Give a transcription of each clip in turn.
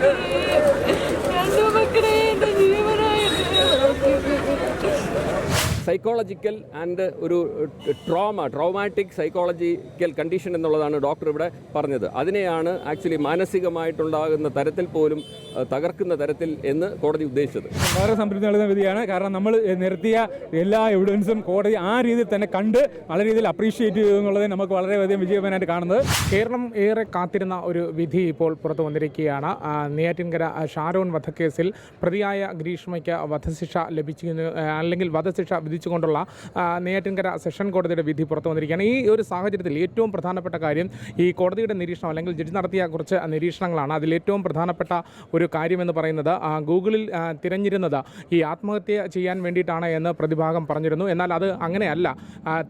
Thank you. Psychological and ഒരു trauma traumatic psychological condition എന്നുള്ളതാണ് doctor ഇവിടെ പറഞ്ഞത്. അതിനെയാണ് ആക്ച്വലി മാനസികമായിട്ടുണ്ടാകുന്ന തരത്തിൽ പോലും തകർക്കുന്ന തരത്തിൽ എന്ന് കോടതി ഉദ്ദേശിച്ചത്. വളരെ സംതൃപ്തി നൽകുന്ന വിധിയാണ്. കാരണം നമ്മൾ നിർത്തിയ എല്ലാ എവിഡൻസും കോടതി ആ രീതിയിൽ തന്നെ കണ്ട് വളരെ രീതിയിൽ അപ്രീഷിയേറ്റ് ചെയ്തു എന്നുള്ളത് നമുക്ക് വളരെയധികം വിജയമായിട്ട് കാണുന്നത്. കേരളം ഏറെ കാത്തിരുന്ന ഒരു വിധി ഇപ്പോൾ പുറത്തു വന്നിരിക്കുകയാണ്. നെയ്യാറ്റിൻകര ഷാരോൺ വധക്കേസിൽ പ്രതിയായ ഗ്രീഷ്മയ്ക്ക് വധശിക്ഷ ലഭിച്ചിരുന്നു അല്ലെങ്കിൽ വധശിക്ഷ വിധിച്ചുകൊണ്ടുള്ള നെയ്യാറ്റിൻകര സെഷൻ കോടതിയുടെ വിധി പുറത്തു വന്നിരിക്കുകയാണ്. ഈ ഒരു സാഹചര്യത്തിൽ ഏറ്റവും പ്രധാനപ്പെട്ട കാര്യം ഈ കോടതിയുടെ നിരീക്ഷണം അല്ലെങ്കിൽ ജഡ്ജി നടത്തിയ കുറച്ച് നിരീക്ഷണങ്ങളാണ്. അതിൽ ഏറ്റവും പ്രധാനപ്പെട്ട ഒരു കാര്യമെന്ന് പറയുന്നത് ഗൂഗിളിൽ തിരഞ്ഞിരുന്നത് ഈ ആത്മഹത്യ ചെയ്യാൻ വേണ്ടിയിട്ടാണ് എന്ന് പ്രതിഭാഗം പറഞ്ഞിരുന്നു. എന്നാൽ അത് അങ്ങനെയല്ല.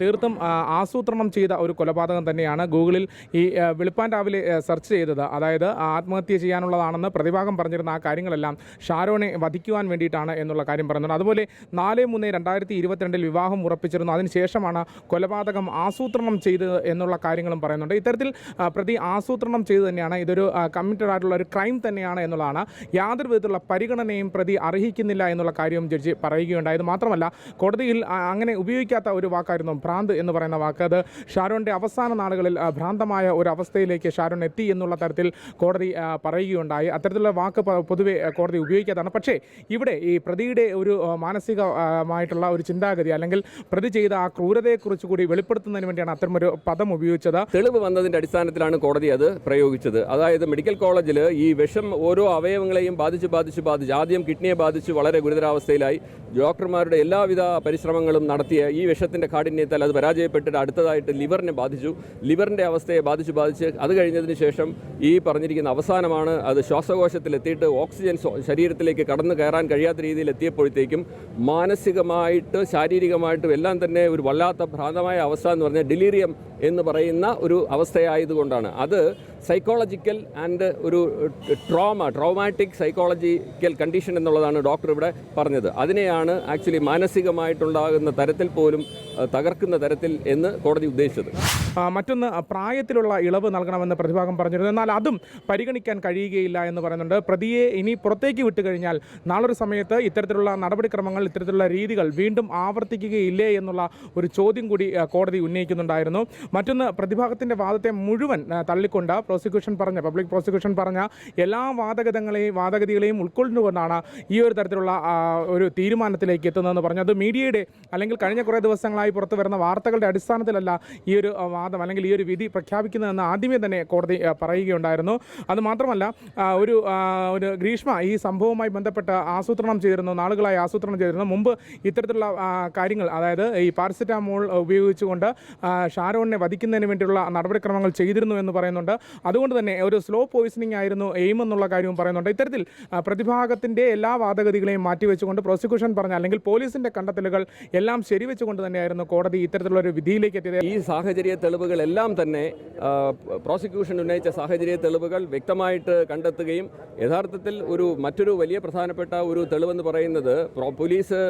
തീർത്തും ആസൂത്രണം ചെയ്ത ഒരു കൊലപാതകം തന്നെയാണ് ഗൂഗിളിൽ ഈ വെളുപ്പാൻ രാവിലെ സെർച്ച് ചെയ്തത്. അതായത് ആത്മഹത്യ ചെയ്യാനുള്ളതാണെന്ന് പ്രതിഭാഗം പറഞ്ഞിരുന്ന ആ കാര്യങ്ങളെല്ലാം ഷാരോണെ വധിക്കുവാൻ വേണ്ടിയിട്ടാണ് എന്നുള്ള കാര്യം പറയുന്നുണ്ട് അതുപോലെ നാല് മൂന്ന് രണ്ടായിരത്തി ഇരുപത്തിരണ്ടിൽ വിവാഹം ഉറപ്പിച്ചിരുന്നു. അതിനുശേഷമാണ് കൊലപാതകം ആസൂത്രണം ചെയ്തത് എന്നുള്ള കാര്യങ്ങളും പറയുന്നുണ്ട്. ഇത്തരത്തിൽ പ്രതി ആസൂത്രണം ചെയ്തു തന്നെയാണ്. ഇതൊരു കമ്മിറ്റഡ് ആയിട്ടുള്ള ഒരു ക്രൈം തന്നെയാണ് എന്നുള്ളതാണ് യാതൊരു വിധത്തിലുള്ള പരിഗണനയും പ്രതി അർഹിക്കുന്നില്ല എന്നുള്ള കാര്യവും ജഡ്ജി പറയുകയുണ്ടായത് മാത്രമല്ല കോടതിയിൽ അങ്ങനെ ഉപയോഗിക്കാത്ത ഒരു വാക്കായിരുന്നു ഭ്രാന്ത് എന്ന് പറയുന്ന വാക്ക്. അത് ഷാരോണിന്റെ അവസാന നാളുകളിൽ ഭ്രാന്തമായ ഒരു അവസ്ഥയിലേക്ക് ഷാരോൺ എത്തി എന്നുള്ള തരത്തിൽ കോടതി പറയുകയുണ്ടായി. അത്തരത്തിലുള്ള വാക്ക് പൊതുവെ കോടതി ഉപയോഗിക്കാത്തതാണ്. പക്ഷേ ഇവിടെ ഈ പ്രതിയുടെ ഒരു മാനസികമായിട്ടുള്ള ഒരു ചിന്താഗതി അല്ലെങ്കിൽ പ്രതി ചെയ്ത ആ ക്രൂരതയെക്കുറിച്ച് കൂടി വെളിപ്പെടുത്തുന്നതിന് വേണ്ടിയാണ് അത്തരമൊരു പദം ഉപയോഗിച്ചത്. തെളിവ് വന്നതിന്റെ അടിസ്ഥാനത്തിലാണ് കോടതി അത് പ്രയോഗിച്ചത്. അതായത് മെഡിക്കൽ കോളേജിൽ ഈ വിഷം ഓരോ അവയവങ്ങളെയും ബാധിച്ച് ബാധിച്ച് ബാധിച്ച് ആദ്യം കിഡ്നിയെ ബാധിച്ച് വളരെ ഗുരുതരാവസ്ഥയിലായി. ഡോക്ടർമാരുടെ എല്ലാവിധ പരിശ്രമങ്ങളും നടത്തിയ ഈ വിഷത്തിന്റെ കാഠിന്യത്താൽ അത് പരാജയപ്പെട്ടിട്ട് അടുത്തതായിട്ട് ലിവറിനെ ബാധിച്ചു. ലിവറിന്റെ അവസ്ഥയെ ബാധിച്ച് ബാധിച്ച് അത് കഴിഞ്ഞതിന് ശേഷം ഈ പറഞ്ഞിരിക്കുന്ന അവസാനമാണ് അത് ശ്വാസകോശത്തിലെത്തിയിട്ട് ഓക്സിജൻ ശരീരത്തിലേക്ക് കടന്നു കയറാൻ കഴിയാത്ത രീതിയിൽ എത്തിയപ്പോഴത്തേക്കും മാനസികമായിട്ട് ശാരീരികമായിട്ടും എല്ലാം തന്നെ ഒരു വല്ലാത്ത ഭ്രാന്തമായ അവസ്ഥ എന്ന് പറഞ്ഞാൽ ഡിലീറിയം എന്ന് പറയുന്ന ഒരു അവസ്ഥയായതുകൊണ്ടാണ്. അത് സൈക്കോളജിക്കൽ ആൻഡ് ഒരു ട്രോമ ട്രോമാറ്റിക് സൈക്കോളജിക്കൽ കണ്ടീഷൻ എന്നുള്ളതാണ് ഡോക്ടർ ഇവിടെ പറഞ്ഞത്. അതിനെയാണ് ആക്ച്വലി മാനസികമായിട്ടുണ്ടാകുന്ന തരത്തിൽ പോലും തകർക്കുന്ന തരത്തിൽ എന്ന് കോടതി ഉദ്ദേശിച്ചത്. മറ്റൊന്ന് പ്രായത്തിലുള്ള ഇളവ് നൽകണമെന്ന് പ്രതിഭാഗം പറഞ്ഞിരുന്നു. എന്നാൽ അതും പരിഗണിക്കാൻ കഴിയുകയില്ല എന്ന് പറയുന്നുണ്ട്. പ്രതിയെ ഇനി പുറത്തേക്ക് വിട്ടു കഴിഞ്ഞാൽ നാളൊരു സമയത്ത് ഇത്തരത്തിലുള്ള നടപടിക്രമങ്ങൾ ഇത്തരത്തിലുള്ള രീതികൾ വീണ്ടും ആവർത്തിക്കുകയില്ലേ എന്നുള്ള ഒരു ചോദ്യം കൂടി കോടതി ഉന്നയിക്കുന്നുണ്ടായിരുന്നു. മറ്റൊന്ന് പ്രതിഭാഗത്തിന്റെ വാദത്തെ മുഴുവൻ തള്ളിക്കൊണ്ട് പ്രോസിക്യൂഷൻ പറഞ്ഞ പബ്ലിക് പ്രോസിക്യൂഷൻ പറഞ്ഞ എല്ലാ വാദഗതങ്ങളെയും വാദഗതികളെയും ഉൾക്കൊണ്ടുകൊണ്ടാണ് ഈ ഒരു തരത്തിലുള്ള ഒരു തീരുമാനത്തിലേക്ക് എത്തുന്നതെന്ന് പറഞ്ഞു അത് മീഡിയയുടെ അല്ലെങ്കിൽ കഴിഞ്ഞ കുറേ ദിവസങ്ങളായി പുറത്തു വരുന്ന വാർത്തകളുടെ അടിസ്ഥാനത്തിലല്ല ഈ ഒരു വാദം അല്ലെങ്കിൽ ഈ ഒരു വിധി പ്രഖ്യാപിക്കുന്നതെന്ന് ആദ്യമേ തന്നെ കോടതി പറയുകയുണ്ടായിരുന്നു. അത് മാത്രമല്ല ഒരു ഒരു ഗ്രീഷ്മ ഈ സംഭവവുമായി ബന്ധപ്പെട്ട് ആസൂത്രണം ചെയ്തിരുന്നു നാളുകളായി ആസൂത്രണം ചെയ്തിരുന്നു. മുമ്പ് ഇത്തരത്തിലുള്ള കാര്യങ്ങൾ അതായത് ഈ പാരസെറ്റാമോൾ ഉപയോഗിച്ചുകൊണ്ട് ഷാരോണിനെ വധിക്കുന്നതിന് വേണ്ടിയുള്ള നടപടിക്രമങ്ങൾ ചെയ്തിരുന്നു എന്ന് പറയുന്നുണ്ട്. അതുകൊണ്ട് തന്നെ ഒരു സ്ലോ പോയിസണിംഗ് ആയിരുന്നു എയിം എന്നുള്ള കാര്യവും പറയുന്നുണ്ട്. ഇത്തരത്തിൽ പ്രതിഭാഗത്തിന്റെ എല്ലാ വാദഗതികളെയും മാറ്റിവെച്ചുകൊണ്ട് പ്രോസിക്യൂഷൻ പറഞ്ഞ അല്ലെങ്കിൽ പോലീസിന്റെ കണ്ടെത്തലുകൾ എല്ലാം ശരിവെച്ചുകൊണ്ട് തന്നെയായിരുന്നു കോടതി ഇത്തരത്തിലുള്ള ഒരു വിധിയിലേക്ക് എത്തിയത്. ഈ സാഹചര്യ തെളിവുകളെല്ലാം തന്നെ പ്രോസിക്യൂഷൻ ഉന്നയിച്ച സാഹചര്യ തെളിവുകൾ വ്യക്തമായിട്ട് കണ്ടെത്തുകയും യഥാർത്ഥത്തിൽ ഒരു മറ്റൊരു വലിയ പ്രധാനപ്പെട്ട ഒരു തെളിവെന്ന് പറയുന്നത് പോലീസ്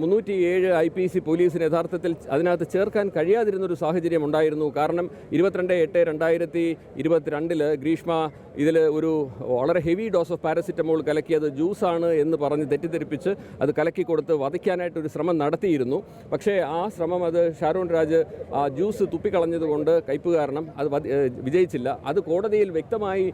മുന്നൂറ്റി ഏഴ് ഐ പി സി പോലീസിന് യഥാർത്ഥത്തിൽ അതിനകത്ത് ചേർക്കാൻ കഴിയാതിരുന്നൊരു സാഹചര്യം ഉണ്ടായിരുന്നു. കാരണം ഇരുപത്തിരണ്ട് എട്ട് രണ്ടായിരത്തി ഇരുപത്തിരണ്ടിൽ ഗ്രീഷ്മ ഇതിൽ ഒരു വളരെ ഹെവി ഡോസ് ഓഫ് പാരസിറ്റമോൾ കലക്കിയത് ജ്യൂസാണ് എന്ന് പറഞ്ഞ് തെറ്റിദ്ധരിപ്പിച്ച് അത് കലക്കി കൊടുത്ത് വധിക്കാനായിട്ട് ഒരു ശ്രമം നടത്തിയിരുന്നു. പക്ഷേ ആ ശ്രമം അത് ഷാരൂൺ രാജ് ആ ജ്യൂസ് തുപ്പിക്കളഞ്ഞതുകൊണ്ട് കയ്പ് കാരണം അത് വിജയിച്ചില്ല. അത് കോടതിയിൽ വ്യക്തമായി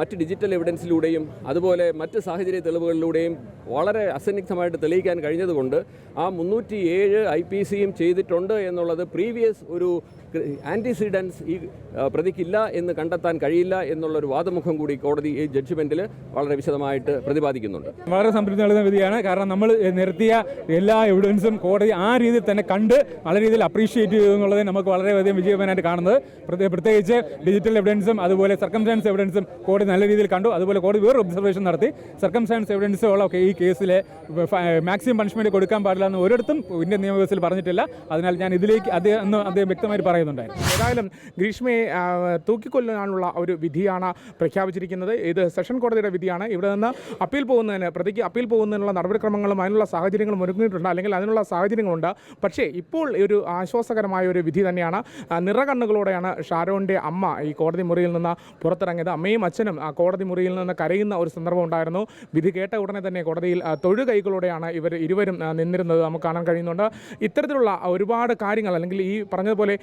മറ്റ് ഡിജിറ്റൽ എവിഡൻസിലൂടെയും അതുപോലെ മറ്റ് സാഹചര്യ തെളിവുകളിലൂടെയും വളരെ അസന്നിഗ്ധമായിട്ട് തെളിയിക്കാൻ കഴിഞ്ഞതുകൊണ്ട് ആ മുന്നൂറ്റി ഏഴ് ഐ പി സിയും ചെയ്തിട്ടുണ്ട് എന്നുള്ളത് പ്രീവിയസ് ഒരു ആന്റിസിഡൻസ് ഈ പ്രതിക്കില്ല എന്ന് കണ്ടെത്താൻ കഴിയില്ല എന്നുള്ളൊരു വാദമുഖം കൂടി കോടതി ഈ ജഡ്ജ്മെന്റിൽ വളരെ വിശദമായിട്ട് പ്രതിപാദിക്കുന്നുണ്ട്. വളരെ സംതൃപ്തി നൽകുന്ന വിധിയാണ്. കാരണം നമ്മൾ നിർത്തിയ എല്ലാ എവിഡൻസും കോടതി ആ രീതിയിൽ തന്നെ കണ്ട് വളരെ രീതിയിൽ അപ്രീഷിയേറ്റ് ചെയ്തു എന്നുള്ളത് നമുക്ക് വളരെയധികം വിജയകരമായിട്ട് കാണുന്നത്. പ്രത്യേകിച്ച് ഡിജിറ്റൽ എവിഡൻസും അതുപോലെ സർക്കംസ്റ്റാൻസ് എവിഡൻസും കോടതി നല്ല രീതിയിൽ കണ്ടു. അതുപോലെ കോടതി വേറെ ഒബ്സർവേഷൻ നടത്തി. സർക്കംസ്റ്റാൻസ് എവിഡൻസുള്ള ഈ കേസിലെ മാക്സിമം പണിഷ്മെന്റ് കൊടുക്കാൻ പാടില്ല എന്ന് ഒരിടത്തും ഇന്ത്യൻ നിയമവ്യവസ്ഥയിൽ പറഞ്ഞിട്ടില്ല. അതിനാൽ ഞാൻ ഇതിലേക്ക് അദ്ദേഹം അദ്ദേഹം വ്യക്തമായിട്ട് പറയുന്നുണ്ടായിരുന്നു. ഏതായാലും ഗ്രീഷ്മയെ തൂക്കിക്കൊല്ലാനുള്ള ഒരു വിധിയാണ് പ്രഖ്യാപിച്ചിരിക്കുന്നത്. ഇത് സെഷൻ കോടതിയുടെ വിധിയാണ്. ഇവിടെ നിന്ന് അപ്പീൽ പോകുന്നതിന് പ്രതിക്ക് അപ്പീൽ പോകുന്നതിനുള്ള നടപടിക്രമങ്ങളും അതിനുള്ള സാഹചര്യങ്ങളും ഒരുങ്ങിയിട്ടുണ്ട്. അല്ലെങ്കിൽ അതിനുള്ള സാഹചര്യങ്ങളുണ്ട്. പക്ഷേ ഇപ്പോൾ ഒരു ആശ്വാസകരമായ ഒരു വിധി തന്നെയാണ്. നിറകണ്ണുകളോടെയാണ് ഷാരോന്റെ അമ്മ ഈ കോടതി മുറിയിൽ നിന്ന് പുറത്തിറങ്ങിയത്. അമ്മയും അച്ഛനും ആ കോടതി മുറിയിൽ നിന്ന് കരയുന്ന ഒരു സന്ദർഭം ഉണ്ടായിരുന്നു. വിധി കേട്ട ഉടനെ തന്നെ കോടതിയിൽ തൊഴുകൈകളോടെയാണ് ഇവർ ഇരുവരും നിന്നിരുന്നത്. നമുക്ക് കാണാൻ കഴിയുന്നുണ്ട്. ഇത്തരത്തിലുള്ള ഒരുപാട് കാര്യങ്ങൾ അല്ലെങ്കിൽ ഈ പറഞ്ഞതുപോലെ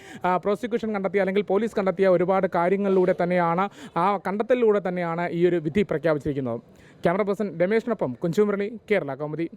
പ്രോസിക്യൂഷൻ കണ്ടെത്തിയ അല്ലെങ്കിൽ പോലീസ് കണ്ടെത്തിയ ഒരുപാട് കാര്യങ്ങളിലൂടെ തന്നെയാണ് ആ കണ്ടെത്തലിലൂടെ തന്നെയാണ് ഈ ഒരു വിധി പ്രഖ്യാപിച്ചിരിക്കുന്നത്. ക്യാമറ പേഴ്സൺ രമേശിനൊപ്പം കുഞ്ചുമുരളി കേരള കൗമുദി.